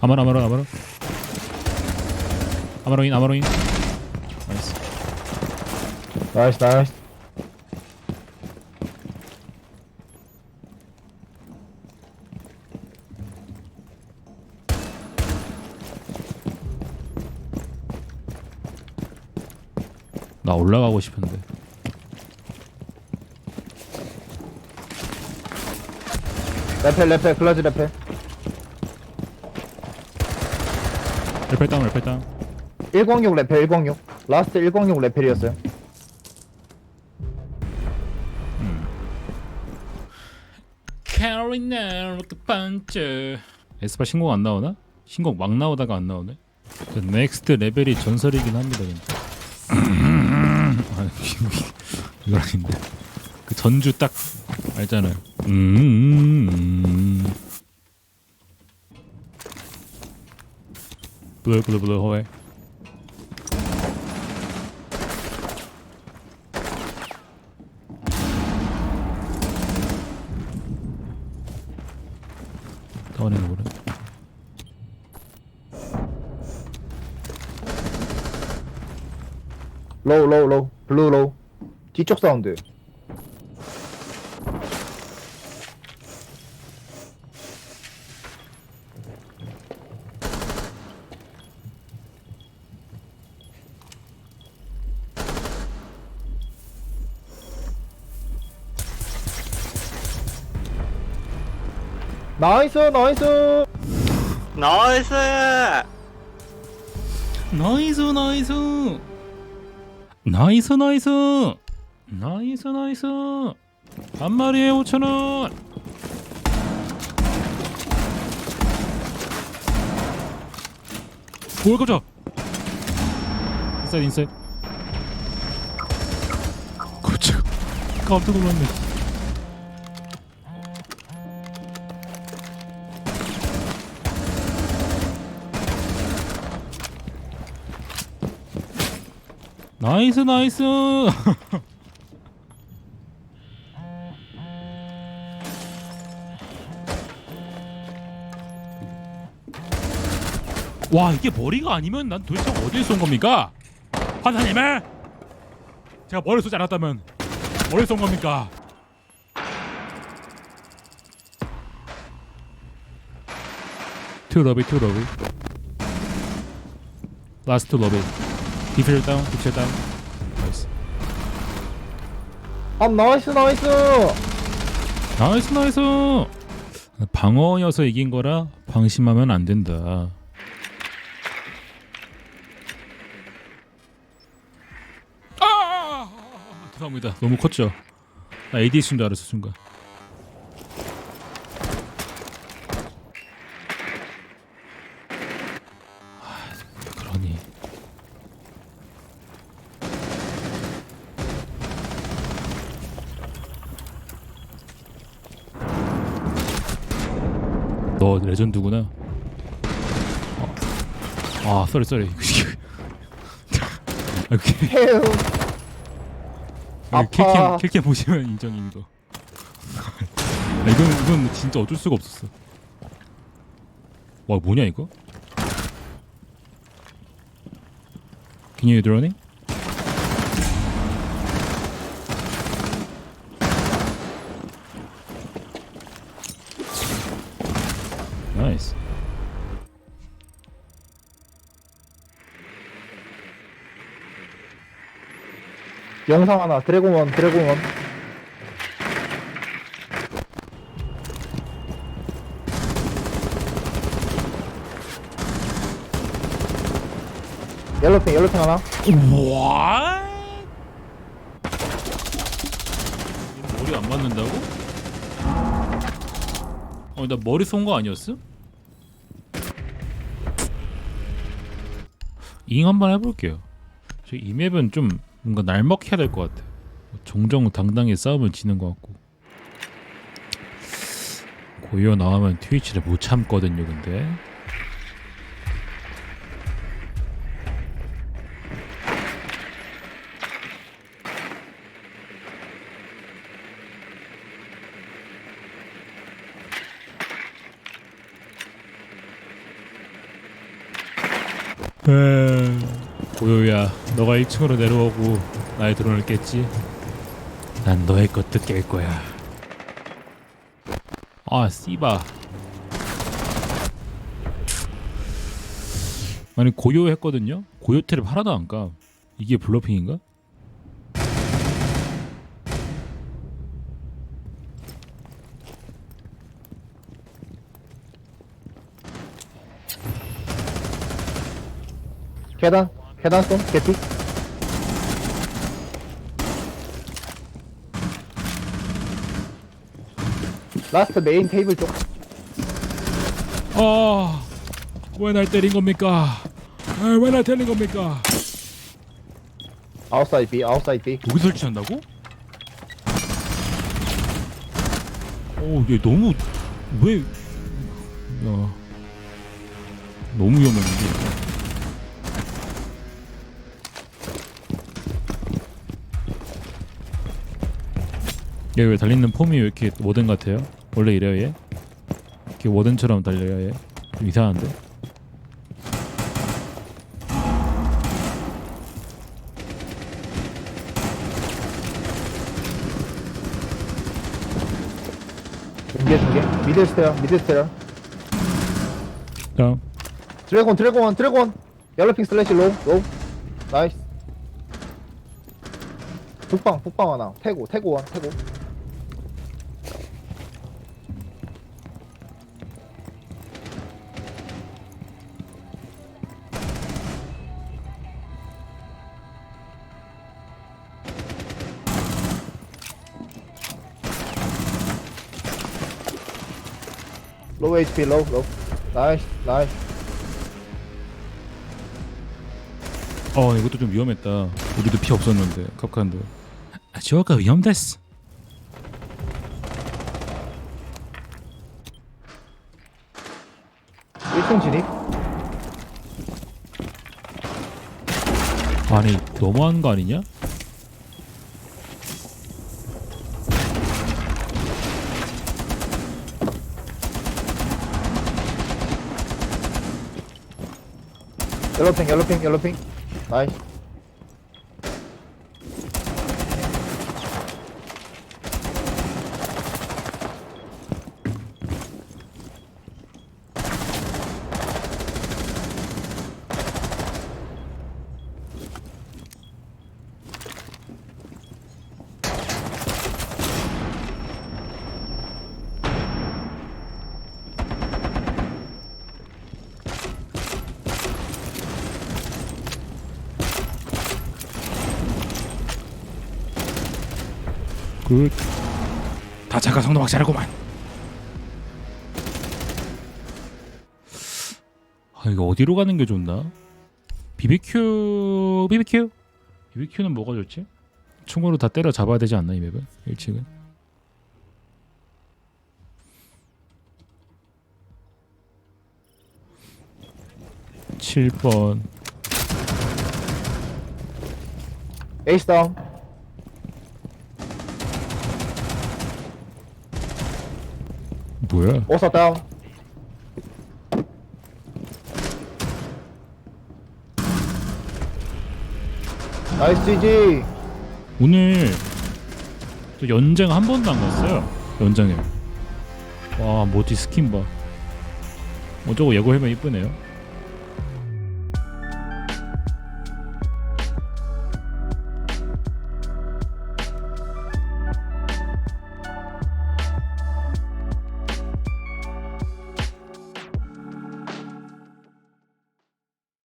아마로 아마로 아마로. 아마로인 아마로인. 나이스. 나이스 나이스. 나 올라가고 싶은데. 레펠 레펠 클라즈 레펠 레펠 다운 다운. 106 레펠 106 라스트 106 레펠이었어요. 캐리나 로크 판처 에스파 신곡 안 나오나? 신곡 막 나오다가 안 나오네? 그 넥스트 레벨이 전설이긴 합니다 진짜 아, 이거 아닌데. 그 전주 딱 알잖아요. 음 블루 블루 블루 호에 다운해 놓으래 로우 로우 로우 블루 로우 뒤쪽 사운드 나이스 나이스. 나이스! 나이스 나이스. 나이스 나이스. 나이스 나이스. 한 마리에 5천원. 뭘 가져 인사이드 인사이드. 깜짝 깜짝 놀랐네 나이스 나이스 와 이게 머리가 아니면 난 도대체 어디에 쏜 겁니까? 판사님을 제가 머리 쏘지 않았다면 머리 쏜 겁니까? 투 러비 투 러비 라스트 러비 디필 다운 디필 다운 나이스 아 나이스 나이스 나이스 나이스 방어여서 이긴 거라 방심하면 안 된다 아 죄송합니다 너무 컸죠 나 ADS인 줄 알았어 순간 아, 그러니 너 레전드구나. 어. 아, 쏘리 쏘리. 이렇게 헤우 아파. 킬캠 킬캠 보시면 인정인 거. 아, 이건 이건 진짜 어쩔 수가 없었어. 와 뭐냐 이거? Can you drone it? 나 영상 하나 드래곤원 드래곤원 옐로핑 옐로핑 하나 와? 머리 안 맞는다고? 어, 나 머리 쏜 거 아니었어? 잉 한번 해볼게요. 저이 맵은 좀 뭔가 날먹해야 될 것 같아. 정정당당히 싸우면 지는 것 같고. 고요 나오면 트위치를 못 참거든요, 근데. 에, 고요야, 너가 1층으로 내려오고 나의 드론을 깼지. 난 너의 것도 깰 거야. 아, 씨바. 아니 고요 했거든요. 고요 트랩 하나도 안 까. 이게 블러핑인가? 계단 계단 쏜 개피 라스트 메인 테이블 쪽 아, 왜 날 때린 겁니까? 아, 왜 날 때린 겁니까? 아웃사이드 B 아웃사이드 B 여기 설치한다고? 오, 얘 너무 왜? 야, 너무 위험했는데. 얘왜 달리는 폼이 왜 이렇게 워든 같아요? 원래 이래요 얘? 이렇게 워든처럼 달려요 얘? 좀 이상한데? 중계 중계 미드 스테어 미드 스테어 다음 드래곤 드래곤 드래곤 옐로핑 슬래시 로우 로우 나이스 북방 북방 하나 태고 태고 원 태고 로우 HP 로우 로우 나이스 나이스 어 이것도 좀 위험했다. 우리도 피 없었는데 컵칸도. 아 저거 위험됐어. 1층 진입? 아니 너무한 거 아니냐? 옐로핑 옐로핑 옐로핑. 나이스 굿다 자가 성도 박살하고만. 아 이거 어디로 가는 게 좋나? BBQ BBQ BBQ는 뭐가 좋지? 총으로 다 때려 잡아야 되지 않나 이 맵은? 1층은? 칠번. 에이스 다운 뭐야? 오사 다운 나이스 GG 오늘 또 연장 한 번도 안 갔어요. 연장에. 와 모티 스킨 봐. 어쩌고 예고하면 이쁘네요.